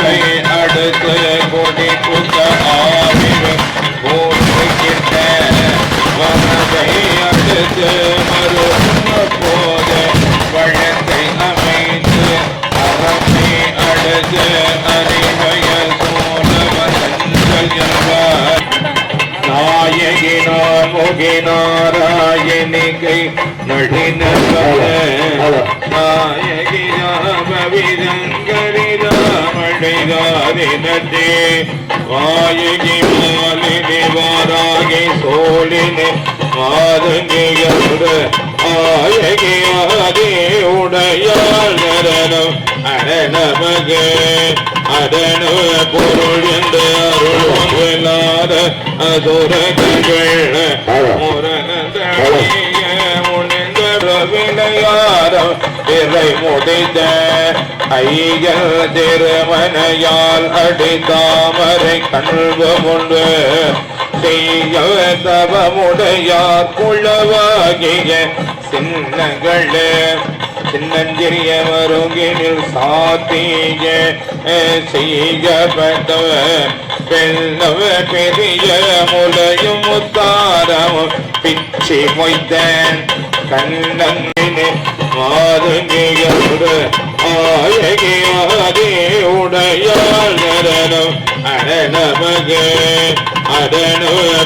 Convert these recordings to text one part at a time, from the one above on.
புறமை அடுத்து கொடி குத்த ஆவிரு. போற்றுகின்ற வரவை அடுத்து மறும போது. வழக்கை அமைத்து அறமை அடுத்து சோழவர்கள் என்பார். நாயகினார் முகினாராயணிகை நாயகிராமவிதங்கரிதாமடைதாரினே வாயகி மாலினி வாராகி சோழினி மாதங்கியோடு ஆயகி ஆதி உடையாள் நரணம் அரணமகு அதன பொருள் என்று அருள் இல்லாத அசுரங்கள் முரணந்தழிய முனிந்தர விளையாரம் இறை முடிந்த ஐயல் திருமனையால் அடித்தாமரை கண்பு முன்பு செய்யல் தவமுடையார் குளவாகிய சின்னங்களே சின்னஞ்சிறிய வருகினில் சாத்திய செய்யப்பட்டவ பெண்ணவ பெரிய முலையும் முத்தாரமும் பிச்சி மொய்த்தன். கண்ணங்கினே மாதுங்கியோடு ஆயகியாதே உடையாள் நரனம் அரணமகு. அதன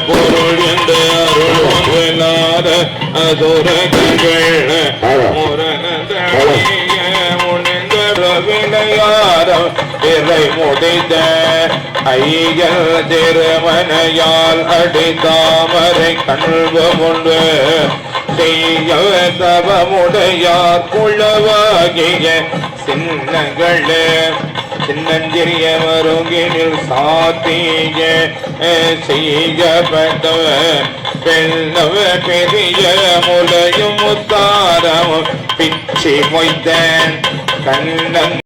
பொருள் என்று அருள் இல்லாத அசுரங்கள் முரணந்தழிய முனிந்தர இறை முடிந்த ஐயல் திருமனையால் அடித்தாமரை கண்பு முன்பு செய்ய தவமுடையார் குளவாகிய சின்னங்களே சின்னஞ்சிறிய மருங்கினில் சாத்திய செய்யப்பட்டவ பெண்ணவ பெரிய முலையும் முத்தாரமும் பிச்சி மொய்த்தன் கண்ணன்